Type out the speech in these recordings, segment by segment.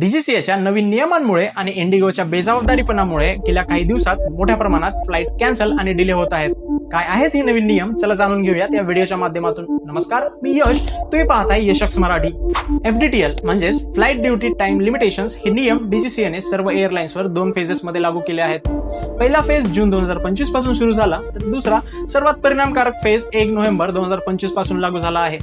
डीजीसीएच्या नवीन नियमांमुळे आणि इंडिगोच्या बेजबाबदारीपणामुळे गेल्या काही दिवसात मोठ्या प्रमाणात फ्लाईट कॅन्सल आणि डिले होत आहेत. काय आहेत हे नवीन नियम? चला जाणून घेऊयात. या व्हिडिओच्या माध्यमातून नमस्कार. मी यश. तुम्ही पाहताय यशक्स मराठी. एफडीटीएल म्हणजेच फ्लाईट ड्युटी टाइम लिमिटेशन हे नियम डीजीसीएने सर्व एअरलाइन्सवर दोन फेजेस मध्ये लागू केले आहेत. पहिला फेज जून दोन हजार पंचवीसपासून सुरू झाला. तर दुसरा सर्वात परिणामकारक फेज एक नोव्हेंबर दोन हजार पंचवीसपासून लागू झाला आहे.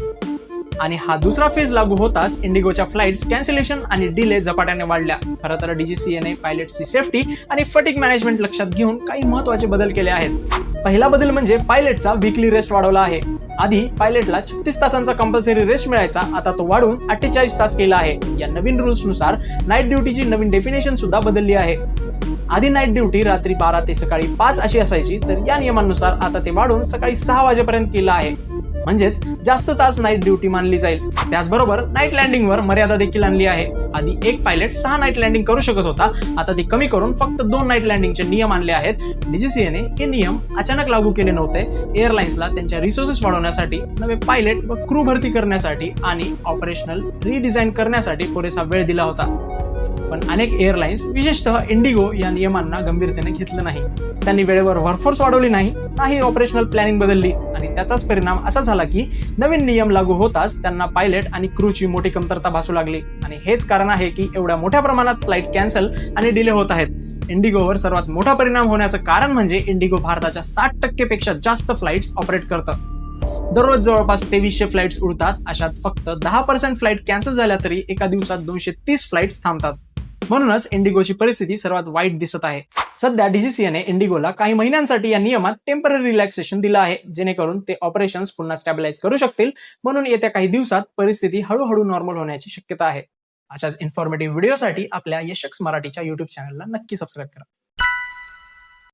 आणि हा दुसरा फेज लागू होताच इंडिगोच्या फ्लाईट्स कॅन्सलेशन आणि डिले झपाट्याने वाढल्या. खरं तर डीजीसीएने पायलटची सेफ्टी आणि फटिक मॅनेजमेंट लक्षात घेऊन काही महत्त्वाचे बदल केले आहेत. पहिला बदल म्हणजे पायलटचा विकली रेस्ट वाढवला आहे. आधी पायलटला छत्तीस तासांचा कंपल्सरी रेस्ट मिळायचा आता तो वाढून अठ्ठेचाळीस तास केला आहे. या नवीन रूल्सनुसार नाईट ड्युटीची नवीन डेफिनेशन सुद्धा बदलली आहे. आधी नाईट ड्युटी रात्री बारा ते सकाळी पाच अशी असायची तर या नियमानुसार आता ते वाढून सकाळी सहा वाजेपर्यंत केलं आहे. म्हणजेच जास्त तास नाईट ड्युटी मानली जाईल. त्याचबरोबर नाईट लँडिंगवर मर्यादा देखील आणली आहे. आधी एक पायलट सहा नाईट लँडिंग करू शकत होता. आता ती कमी करून फक्त दोन नाईट लँडिंगचे नियम आणले आहेत. डीजीसीएने हे नियम अचानक लागू केले नव्हते. एअरलाइन्सला त्यांच्या रिसोर्सेस वाढवण्यासाठी नवे पायलट व क्रू भरती करण्यासाठी आणि ऑपरेशनल रिडिझाईन करण्यासाठी पुरेसा वेळ दिला होता. पण अनेक एअरलाइन्स विशेषतः इंडिगो या नियमांना गंभीरतेने घेतलं नाही. त्यांनी वेळेवर वर्कफोर्स वाढवली नाही नाही ऑपरेशनल प्लॅनिंग बदलली आणि त्याचाच परिणाम असा झाला की नवीन नियम लागू होताच त्यांना पायलट आणि क्रूची मोठी कमतरता भासू लागली. आणि हेच कारण आहे की एवढ्या मोठ्या प्रमाणात फ्लाईट कॅन्सल आणि डिले होत आहेत. इंडिगोवर सर्वात मोठा परिणाम होण्याचं कारण म्हणजे इंडिगो भारताच्या साठ टक्केपेक्षा जास्त फ्लाईट्स ऑपरेट करतं. दररोज जवळपास तेवीसशे फ्लाईट्स उडतात अशात फक्त दहा पर्सेंट फ्लाईट कॅन्सल झाल्या तरी एका दिवसात दोनशे तीस फ्लाईट्स थांबतात. म्हणूनच इंडिगोची परिस्थिती सर्वात वाईट दिसत आहे. सध्या डीसीसीएने इंडिगोला काही महिन्यांसाठी या नियमात टेंपररी रिलॅक्सेशन दिलं आहे जेणेकरून ते ऑपरेशन्स पुन्हा स्टॅबिलाइज करू शकतील. म्हणून येत्या काही दिवसात परिस्थिती हळूहळू नॉर्मल होण्याची शक्यता आहे. अशाच इन्फॉर्मेटिव्ह व्हिडिओसाठी आपल्या यशक्स मराठीच्या युट्यूब चॅनलला नक्की सबस्क्राईब करा.